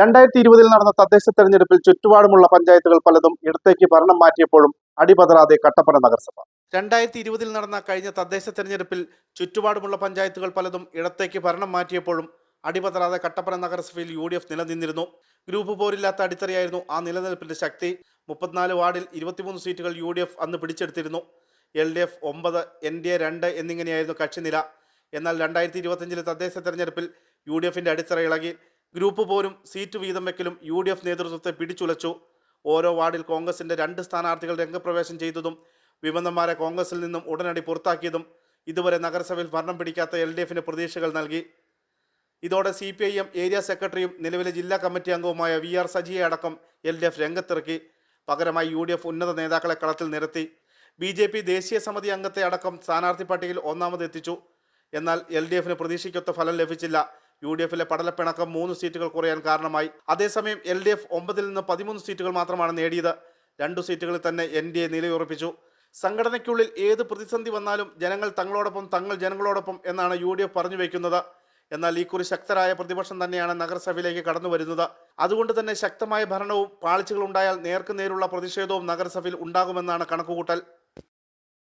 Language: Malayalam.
രണ്ടായിരത്തി ഇരുപതിൽ നടന്ന തദ്ദേശ തെരഞ്ഞെടുപ്പിൽ ചുറ്റുപാടുമുള്ള പഞ്ചായത്തുകൾ പലതും ഇടത്തേക്ക് ഭരണം മാറ്റിയപ്പോഴും അടിപതറാതെ കട്ടപ്പന നഗരസഭ. രണ്ടായിരത്തി ഇരുപതിൽ നടന്ന കഴിഞ്ഞ തദ്ദേശ തെരഞ്ഞെടുപ്പിൽ ചുറ്റുപാടുമുള്ള പഞ്ചായത്തുകൾ പലതും ഇടത്തേക്ക് ഭരണം മാറ്റിയപ്പോഴും അടിപതറാതെ കട്ടപ്പന നഗരസഭയിൽ യു ഡി എഫ് നിലനിന്നിരുന്നു. ഗ്രൂപ്പ് പോരില്ലാത്ത അടിത്തറയായിരുന്നു ആ നിലനിൽപ്പിന്റെ ശക്തി. മുപ്പത്തിനാല് വാർഡിൽ ഇരുപത്തിമൂന്ന് സീറ്റുകൾ യു ഡി എഫ് അന്ന് പിടിച്ചെടുത്തിരുന്നു. എൽ ഡി എഫ് ഒമ്പത് എൻ ഡി എ രണ്ട് എന്നിങ്ങനെയായിരുന്നു കക്ഷിനില. എന്നാൽ രണ്ടായിരത്തി ഇരുപത്തിയഞ്ചിലെ തദ്ദേശ തെരഞ്ഞെടുപ്പിൽ യു ഡി എഫിന്റെ അടിത്തറ ഇളകി. ഗ്രൂപ്പ് പോരും സീറ്റ് വീതം വെക്കലും യു ഡി എഫ് നേതൃത്വത്തെ പിടിച്ചുലച്ചു. ഓരോ വാർഡിൽ കോൺഗ്രസിന്റെ രണ്ട് സ്ഥാനാർത്ഥികൾ രംഗപ്രവേശം ചെയ്തതും വിമതന്മാരെ കോൺഗ്രസിൽ നിന്നും ഉടനടി പുറത്താക്കിയതും ഇതുവരെ നഗരസഭയിൽ ഭരണം പിടിക്കാത്ത എൽ ഡി എഫിന് പ്രതീക്ഷകൾ നൽകി. ഇതോടെ C P I M area സെക്രട്ടറിയും നിലവിലെ ജില്ലാ കമ്മിറ്റി അംഗവുമായ വി ആർ സജിയെ അടക്കം എൽ ഡി എഫ് രംഗത്തിറക്കി. പകരമായി യു ഡി എഫ് ഉന്നത നേതാക്കളെ കളത്തിൽ നിരത്തി. ബി ജെ പി ദേശീയ സമിതി അംഗത്തെ അടക്കം സ്ഥാനാർത്ഥി പട്ടികയിൽ ഒന്നാമതെത്തിച്ചു. എന്നാൽ എൽ ഡി എഫിന് പ്രതീക്ഷിക്കൊത്ത ഫലം ലഭിച്ചില്ല. യു ഡി എഫിലെ പടലപ്പിണക്കം മൂന്ന് സീറ്റുകൾ കുറയാൻ കാരണമായി. അതേസമയം എൽ ഡി എഫ് ഒമ്പതിൽ നിന്ന് പതിമൂന്ന് സീറ്റുകൾ മാത്രമാണ് നേടിയത്. രണ്ടു സീറ്റുകളിൽ തന്നെ എൻ ഡി എ നിലയുറപ്പിച്ചു. സംഘടനയ്ക്കുള്ളിൽ ഏത് പ്രതിസന്ധി വന്നാലും ജനങ്ങൾ തങ്ങളോടൊപ്പം തങ്ങൾ ജനങ്ങളോടൊപ്പം എന്നാണ് യു ഡി എഫ് പറഞ്ഞു വയ്ക്കുന്നത് എന്നാൽ ഈ കുറി ശക്തരായ പ്രതിപക്ഷം തന്നെയാണ് നഗരസഭയിലേക്ക് കടന്നു വരുന്നത്. അതുകൊണ്ട് തന്നെ ശക്തമായ ഭരണവും പാളിച്ചകളുണ്ടായാൽ നേർക്കുനേരുള്ള പ്രതിഷേധവും നഗരസഭയിൽ ഉണ്ടാകുമെന്നാണ് കണക്കുകൂട്ടൽ.